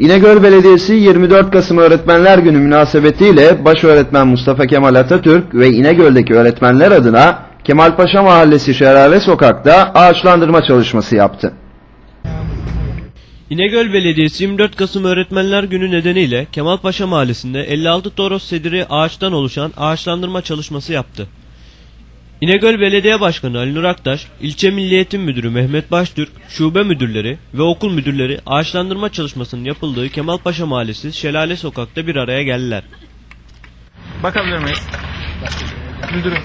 İnegöl Belediyesi 24 Kasım Öğretmenler Günü münasebetiyle baş öğretmen Mustafa Kemal Atatürk ve İnegöl'deki öğretmenler adına Kemalpaşa Mahallesi Şelale Sokak'ta ağaçlandırma çalışması yaptı. İnegöl Belediyesi 24 Kasım Öğretmenler Günü nedeniyle Kemalpaşa Mahallesi'nde 56 toros sediri ağaçtan oluşan ağaçlandırma çalışması yaptı. İnegöl Belediye Başkanı Ali Nur Aktaş, İlçe Milli Eğitim Müdürü Mehmet Baştürk, şube müdürleri ve okul müdürleri ağaçlandırma çalışmasının yapıldığı Kemalpaşa Mahallesi Şelale Sokak'ta bir araya geldiler. Bakabilir miyiz? Müdürüm.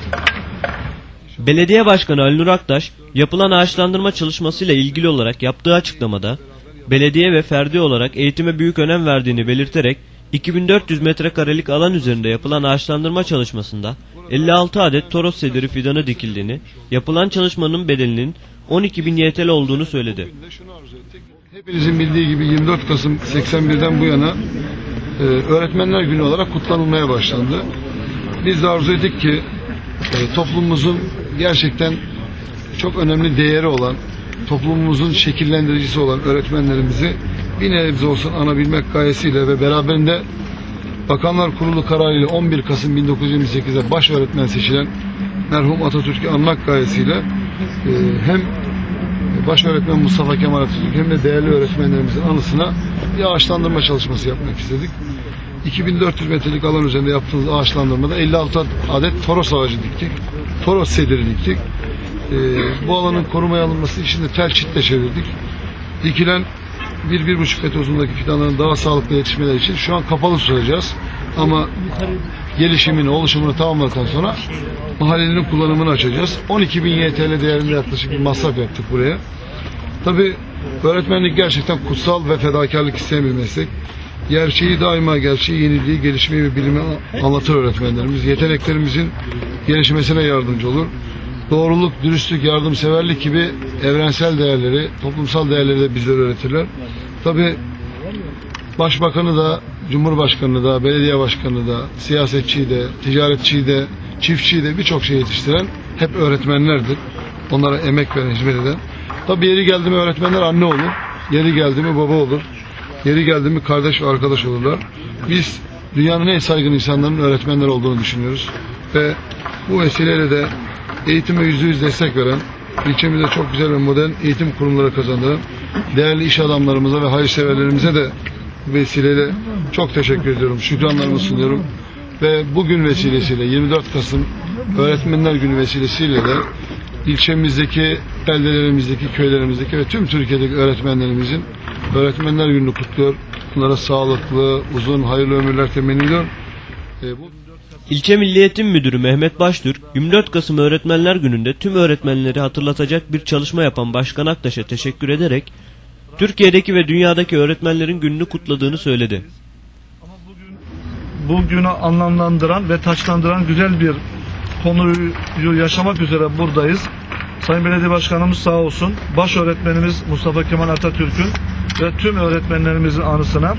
Belediye Başkanı Ali Nur Aktaş, yapılan ağaçlandırma çalışmasıyla ilgili olarak yaptığı açıklamada, belediye ve ferdi olarak eğitime büyük önem verdiğini belirterek, 2400 metrekarelik alan üzerinde yapılan ağaçlandırma çalışmasında 56 adet toros sediri fidanı dikildiğini, yapılan çalışmanın bedelinin 12.000 YTL olduğunu söyledi. Hepinizin bildiği gibi 24 Kasım 81'den bu yana e, Öğretmenler Günü olarak kutlanılmaya başlandı. Biz de arzu ettik ki e, toplumumuzun gerçekten çok önemli değeri olan, toplumumuzun şekillendiricisi olan öğretmenlerimizi bir nebze olsun anabilmek gayesiyle ve beraberinde Bakanlar Kurulu kararıyla 11 Kasım 1928'de baş öğretmen seçilen merhum Atatürk'ü anmak gayesiyle e, hem baş öğretmen Mustafa Kemal Atatürk hem de değerli öğretmenlerimizin anısına bir ağaçlandırma çalışması yapmak istedik. 2400 metrelik alan üzerinde yaptığımız ağaçlandırmada 56 adet toros ağacı diktik. Toros sediri diktik. Ee, bu alanın korumaya alınması için de tel çitle çevirdik. Dikilen 1-1,5 metre uzunluğundaki fidanların daha sağlıklı yetişmeleri için şu an kapalı tutacağız. Ama gelişimini, oluşumunu tamamladıktan sonra mahallenin kullanımını açacağız. 12 bin YTL değerinde yaklaşık bir masraf yaptık buraya. Tabi öğretmenlik gerçekten kutsal ve fedakarlık isteyen bir meslek. Gerçeği daima gerçeği, yeniliği, gelişmeyi ve bilimi anlatır öğretmenlerimiz. Yeteneklerimizin gelişmesine yardımcı olur. Doğruluk, dürüstlük, yardımseverlik gibi evrensel değerleri, toplumsal değerleri de bizlere öğretirler. Tabi Başbakanı da, Cumhurbaşkanı da, belediye başkanı da, siyasetçiyi de, ticaretçiyi de, çiftçiyi de birçok şey yetiştiren hep öğretmenlerdir. Onlara emek veren, hizmet eden. Tabi yeri geldi mi öğretmenler anne olur. Yeri geldi mi baba olur. Yeri geldi mi kardeş ve arkadaş olurlar. Biz dünyanın en saygın insanların öğretmenler olduğunu düşünüyoruz. Ve bu vesileyle de eğitime yüzde yüz destek veren, ilçemizde çok güzel ve modern eğitim kurumları kazandıran değerli iş adamlarımıza ve hayırseverlerimize de vesileyle çok teşekkür ediyorum. Şükranlarımı sunuyorum. Ve bugün vesilesiyle 24 Kasım Öğretmenler Günü vesilesiyle de ilçemizdeki, beldelerimizdeki, köylerimizdeki ve tüm Türkiye'deki öğretmenlerimizin Öğretmenler Günü'nü kutluyor. Bunlara sağlıklı, uzun, hayırlı ömürler temenni ediyor. Bu... İlçe Milli Eğitim Müdürü Mehmet Baştürk, 24 Kasım Öğretmenler Günü'nde tüm öğretmenleri hatırlatacak bir çalışma yapan Başkan Aktaş'a teşekkür ederek, Türkiye'deki ve dünyadaki öğretmenlerin gününü kutladığını söyledi. bu günü anlamlandıran ve taçlandıran güzel bir konuyu yaşamak üzere buradayız. Sayın Belediye Başkanımız sağ olsun. Baş öğretmenimiz Mustafa Kemal Atatürk'ün ve tüm öğretmenlerimizin anısına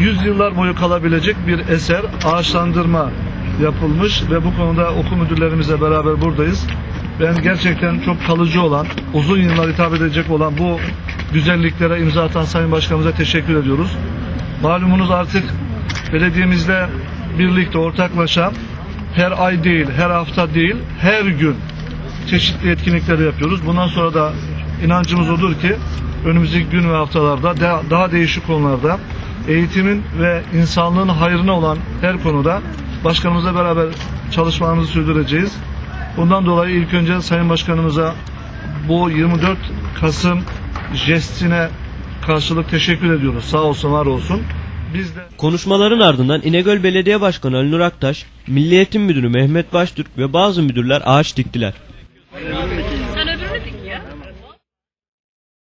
yüzyıllar boyu kalabilecek bir eser ağaçlandırma yapılmış ve bu konuda okul müdürlerimizle beraber buradayız. Ben gerçekten çok kalıcı olan, uzun yıllar hitap edecek olan bu güzelliklere imza atan Sayın Başkanımıza teşekkür ediyoruz. Malumunuz artık belediyemizle birlikte ortaklaşa her ay değil, her hafta değil, her gün çeşitli etkinlikleri yapıyoruz. Bundan sonra da inancımız odur ki önümüzdeki gün ve haftalarda daha, değişik konularda eğitimin ve insanlığın hayrına olan her konuda başkanımızla beraber çalışmalarımızı sürdüreceğiz. Bundan dolayı ilk önce Sayın Başkanımıza bu 24 Kasım jestine karşılık teşekkür ediyoruz. Sağ olsun, var olsun. Biz de Konuşmaların ardından İnegöl Belediye Başkanı Ali Nur Aktaş, Milli Eğitim Müdürü Mehmet Baştürk ve bazı müdürler ağaç diktiler.